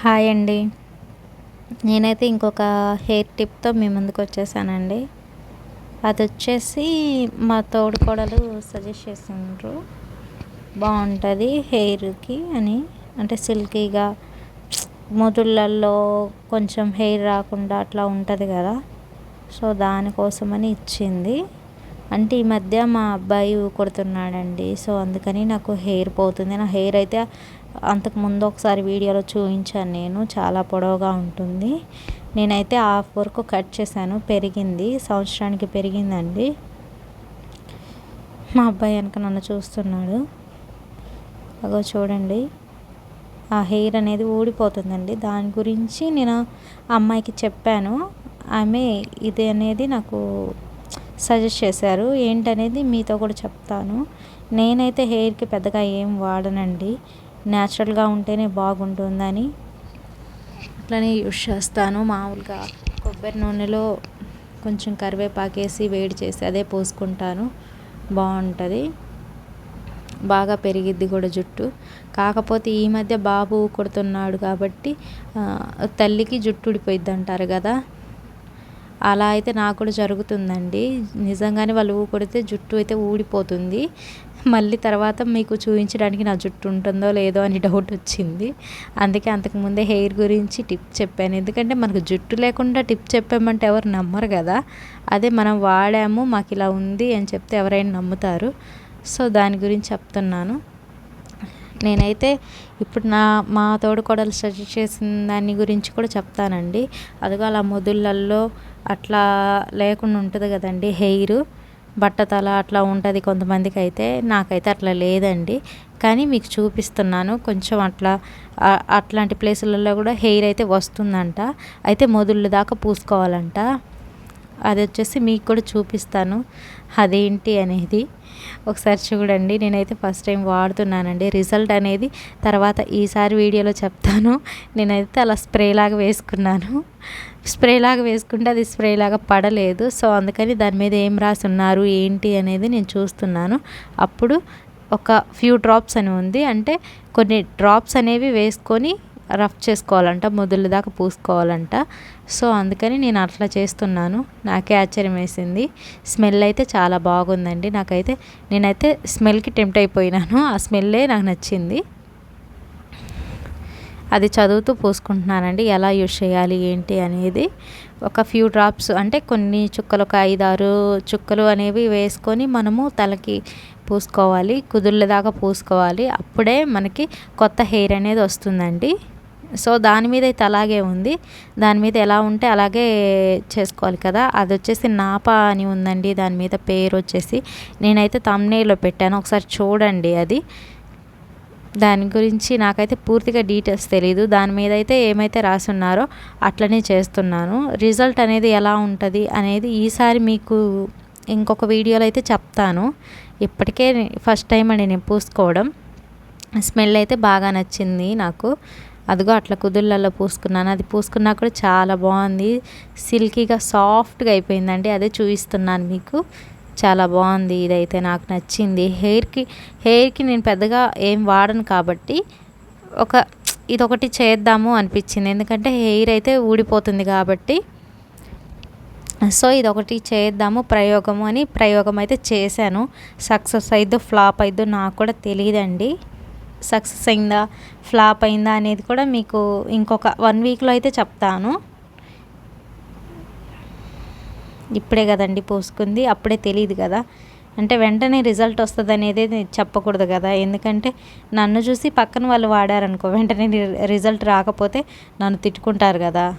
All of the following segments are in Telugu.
హాయ్ అండి. నేనైతే ఇంకొక హెయిర్ టిప్తో మీ ముందుకు వచ్చేసానండి. అది వచ్చేసి మా తోడుకోడలు సజెస్ట్ చేసిండ్రు. బాగుంటుంది హెయిర్కి అని. అంటే సిల్కీగా ముదుళ్ళల్లో కొంచెం హెయిర్ రాకుండా అట్లా ఉంటుంది కదా. సో దానికోసమని ఇచ్చింది. అంటే ఈ మధ్య మా అబ్బాయి ఊకొడుతున్నాడండి. సో అందుకని నాకు హెయిర్ పోతుంది. నా హెయిర్ అయితే అంతకు ముందు ఒకసారి వీడియోలో చూపించాను నేను. చాలా పొడవుగా ఉంటుంది. నేనైతే హాఫ్ వరకు కట్ చేశాను. పెరిగింది. సంవత్సరానికి పెరిగిందండి. మా అబ్బాయి వెనక నన్ను చూస్తున్నాడు. అగో చూడండి. ఆ హెయిర్ అనేది ఊడిపోతుందండి. దాని గురించి నేను అమ్మాయికి చెప్పాను. ఆమె ఇది అనేది నాకు సజెస్ట్ చేశారు. ఏంటనేది మీతో కూడా చెప్తాను. నేనైతే హెయిర్కి పెద్దగా ఏం వాడనండి. న్యాచురల్గా ఉంటేనే బాగుంటుందని అట్లనే యూజ్ చేస్తాను. మామూలుగా కొబ్బరి నూనెలో కొంచెం కరివేపాకేసి వేడి చేసి అదే పోసుకుంటాను. బాగుంటుంది. బాగా పెరిగిద్ది కూడా జుట్టు. కాకపోతే ఈ మధ్య బాబు కొడుతున్నాడు కాబట్టి తల్లికి జుట్టు ఊడిపోయిద్ది అంటారు కదా. అలా అయితే నాకు కూడా జరుగుతుందండి. నిజంగానే వాళ్ళు కొడితే జుట్టు అయితే ఊడిపోతుంది. మళ్ళీ తర్వాత మీకు చూపించడానికి నా జుట్టు ఉంటుందో లేదో అని డౌట్ వచ్చింది. అందుకే అంతకుముందే హెయిర్ గురించి టిప్ చెప్పాను. ఎందుకంటే మనకు జుట్టు లేకుండా టిప్ చెప్పామంటే ఎవరు నమ్మరు కదా. అదే మనం వాడాము మాకు ఇలా ఉంది అని చెప్తే ఎవరైనా నమ్ముతారు. సో దాని గురించి చెప్తున్నాను. నేనైతే ఇప్పుడు నా మా తోడుకోడలు సజెస్ట్ చేసిన దాని గురించి కూడా చెప్తానండి. అదిగో అలా మొదుళ్ళల్లో అట్లా లేకుండా ఉంటుంది కదండి హెయిర్. బట్టతల అట్లా ఉంటుంది కొంతమందికి అయితే నాకైతే అట్లా లేదండి. కానీ మీకు చూపిస్తున్నాను. కొంచెం అట్లా అట్లాంటి ప్లేసులలో కూడా హెయిర్ అయితే వస్తుందంట. అయితే మొదళ్ళు దాకా పూసుకోవాలంట. అది వచ్చేసి మీకు కూడా చూపిస్తాను. అదేంటి అనేది ఒకసారి చూడండి. నేనైతే ఫస్ట్ టైం వాడుతున్నానండి. రిజల్ట్ అనేది తర్వాత ఈసారి వీడియోలో చెప్తాను. నేనైతే అలా స్ప్రే లాగా వేసుకున్నాను. స్ప్రే లాగా వేసుకుంటే అది స్ప్రే లాగా పడలేదు. సో అందుకని దాని మీద ఏం రాసి ఉన్నారు ఏంటి అనేది నేను చూస్తున్నాను. అప్పుడు ఒక ఫ్యూ డ్రాప్స్ అని ఉంది. అంటే కొన్ని డ్రాప్స్ అనేవి వేసుకొని రఫ్ చేసుకోవాలంట మొదలు దాకా పూసుకోవాలంట. సో అందుకని నేను అట్లా చేస్తున్నాను. నాకే ఆశ్చర్యం వేసింది. స్మెల్ అయితే చాలా బాగుందండి. నాకైతే నేనైతే స్మెల్కి టెంప్ట్ అయిపోయినాను. ఆ స్మెల్లే నాకు నచ్చింది. అది చదువుతూ పూసుకుంటున్నానండి. ఎలా యూజ్ చేయాలి ఏంటి అనేది. ఒక ఫ్యూ డ్రాప్స్ అంటే కొన్ని చుక్కలు ఒక ఐదారు చుక్కలు అనేవి వేసుకొని మనము తలకి పూసుకోవాలి కుదుళ్ళ దాకా పూసుకోవాలి. అప్పుడే మనకి కొత్త హెయిర్ అనేది వస్తుందండి. సో దాని మీద అయితే అలాగే ఉంది. దాని మీద ఎలా ఉంటే అలాగే చేసుకోవాలి కదా. అది వచ్చేసి నాపా అని ఉందండి. దాని మీద పేరు వచ్చేసి నేనైతే తమ్నేలో పెట్టాను. ఒకసారి చూడండి అది. దాని గురించి నాకైతే పూర్తిగా డీటెయిల్స్ తెలియదు దాని మీద అయితే ఏమైతే రాసున్నారో అట్లనే చేస్తున్నాను. రిజల్ట్ అనేది ఎలా ఉంటుంది అనేది ఈసారి మీకు ఇంకొక వీడియోలో అయితే చెప్తాను. ఇప్పటికే ఫస్ట్ టైం అండి నేను పూసుకోవడం. స్మెల్ అయితే బాగా నచ్చింది నాకు. అదిగో అట్లా కుదుళ్ళల్లో పూసుకున్నాను. అది పూసుకున్నా కూడా చాలా బాగుంది. సిల్కీగా సాఫ్ట్గా అయిపోయిందండి. అదే చూపిస్తున్నాను మీకు. చాలా బాగుంది. ఇదైతే నాకు నచ్చింది. హెయిర్కి హెయిర్కి నేను పెద్దగా ఏం వాడను కాబట్టి ఒక ఇదొకటి చేద్దాము అనిపించింది. ఎందుకంటే హెయిర్ అయితే ఊడిపోతుంది కాబట్టి. సో ఇదొకటి చేద్దాము. ప్రయోగము అని ప్రయోగం అయితే చేశాను. సక్సెస్ అయిద్దో ఫ్లాప్ అయిద్దో నాకు కూడా తెలియదండి. సక్సెస్ అయిందా ఫ్లాప్ అయిందా అనేది కూడా మీకు ఇంకొక వన్ వీక్లో అయితే చెప్తాను. ఇప్పుడే కదండి పోసుకుంది అప్పుడే తెలియదు కదా. అంటే వెంటనే రిజల్ట్ వస్తుంది అనేది చెప్పకూడదు కదా. ఎందుకంటే నన్ను చూసి పక్కన వాళ్ళు వాడారనుకో వెంటనే రిజల్ట్ రాకపోతే నన్ను తిట్టుకుంటారు కదా.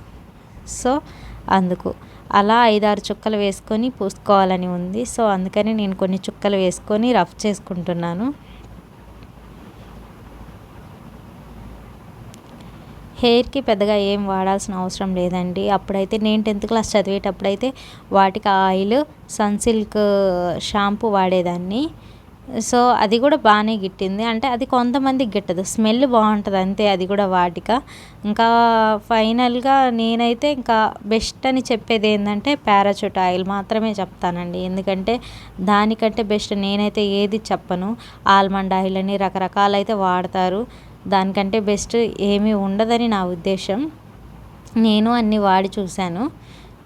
సో అందుకు. అలా ఐదారు చుక్కలు వేసుకొని పూసుకోవాలని ఉంది. సో అందుకని నేను కొన్ని చుక్కలు వేసుకొని రఫ్ చేసుకుంటున్నాను. హెయిర్కి పెద్దగా ఏం వాడాల్సిన అవసరం లేదండి. అప్పుడైతే నేను టెన్త్ క్లాస్ చదివేటప్పుడైతే వాటికి ఆయిల్ సన్సిల్క్ షాంపూ వాడేదాన్ని. సో అది కూడా బాగానే గిట్టింది. అంటే అది కొంతమందికి గిట్టదు. స్మెల్ బాగుంటుంది అంతే అది కూడా వాటిక. ఇంకా ఫైనల్గా నేనైతే ఇంకా బెస్ట్ అని చెప్పేది ఏంటంటే పారాచూట్ ఆయిల్ మాత్రమే చెప్తానండి. ఎందుకంటే దానికంటే బెస్ట్ నేనైతే ఏది చెప్పను. ఆల్మండ్ ఆయిల్ అని రకరకాలైతే వాడతారు. దానికంటే బెస్ట్ ఏమీ ఉండదని నా ఉద్దేశం. నేను అన్ని వాడి చూశాను.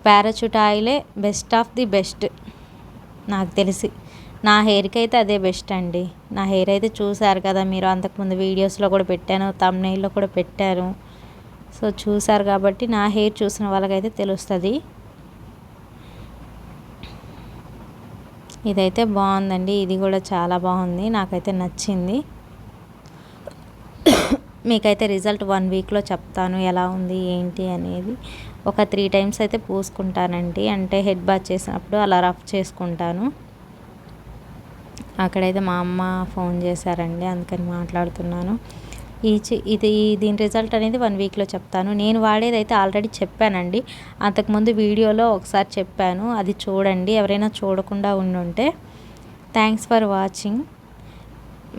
పారాచూట్ ఆయిలే బెస్ట్ ఆఫ్ ది బెస్ట్. నాకు తెలిసి. నా హెయిర్కి అయితే అదే బెస్ట్ అండి. నా హెయిర్ అయితే చూసారు కదా మీరు. అంతకుముందు వీడియోస్లో కూడా పెట్టాను తమ్నైల్లో కూడా పెట్టాను సో చూసారు కాబట్టి నా హెయిర్ చూసిన వాళ్ళకైతే తెలుస్తుంది. ఇదైతే బాగుందండి. ఇది కూడా చాలా బాగుంది. నాకైతే నచ్చింది. మీకైతే రిజల్ట్ వన్ వీక్లో చెప్తాను ఎలా ఉంది ఏంటి అనేది. ఒక త్రీ టైమ్స్ అయితే పూసుకుంటానండి. అంటే హెడ్ బాత్ చేసినప్పుడు అలా రఫ్ చేసుకుంటాను. అక్కడైతే మా అమ్మ ఫోన్ చేశారండి అందుకని మాట్లాడుతున్నాను. ఈ ఇది దీని రిజల్ట్ అనేది వన్ వీక్లో చెప్తాను. నేను వాడేది అయితే ఆల్రెడీ చెప్పానండి. అంతకుముందు వీడియోలో ఒకసారి చెప్పాను. అది చూడండి ఎవరైనా చూడకుండా ఉండుంటే. Thanks for watching.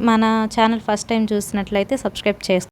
మన ఛానల్ ఫస్ట్ టైం చూసినట్లయితే సబ్స్క్రైబ్ చేసుకో